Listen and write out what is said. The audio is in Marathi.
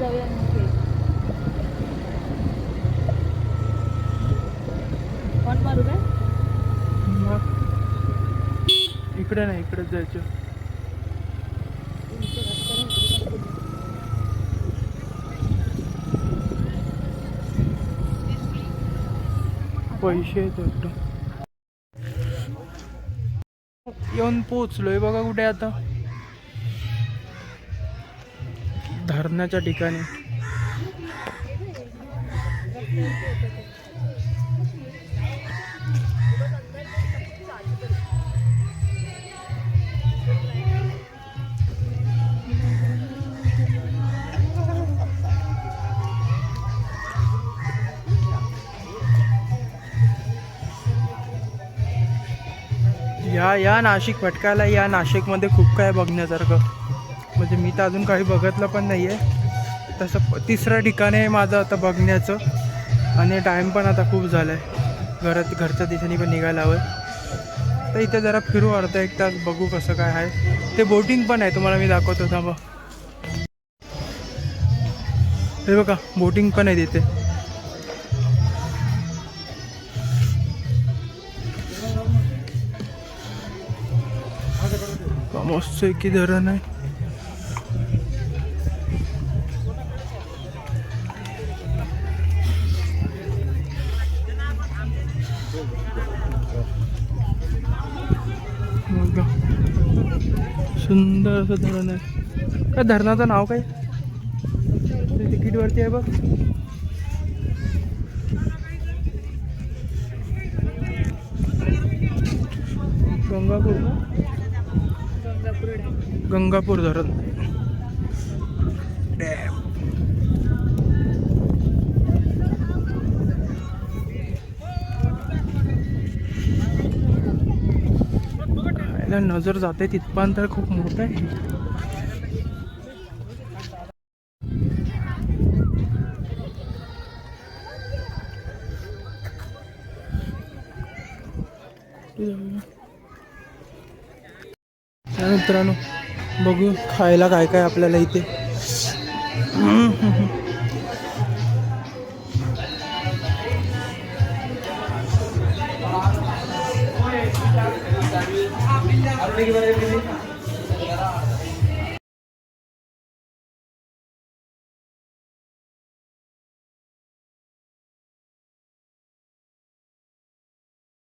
जाऊया कोण मारू काय? मग? इकडे नाही इकडेच जायचं. पैसे आहेत वाटतं. येऊन पोचलोय बघा कुठे आता. धरणाच्या ठिकाणी. या या नाशिक फटकायला या नाशिकमध्ये खूप काय बघण्यासारखं. म्हणजे मी तर अजून काही बघितलं पण नाही आहे तसं तिसरं ठिकाण आहे माझं आता बघण्याचं. आणि टाईम पण आता खूप झाला आहे घरात घरच्या दिशेने पण निघायला हवं तर इथे जरा फिरू अर्धा एक तास बघू कसं काय आहे. ते बोटिंग पण आहे तुम्हाला मी दाखवतो थांबा. हे बघा बोटिंग पण आहे तिथे. मस्त आहे की धरण आहे. सुंदर असं धरण आहे. काय धरणाचं नाव काय? ते तिकीटवरती आहे बघ. गंगापूर. गंगापूर. गंगापूर धरण. डॅम याला नजर जाते तिथपर्यंत तर खूप मोठं आहे. मित्रांनो बघू खायला काय काय आपल्याला इथे. i don't know what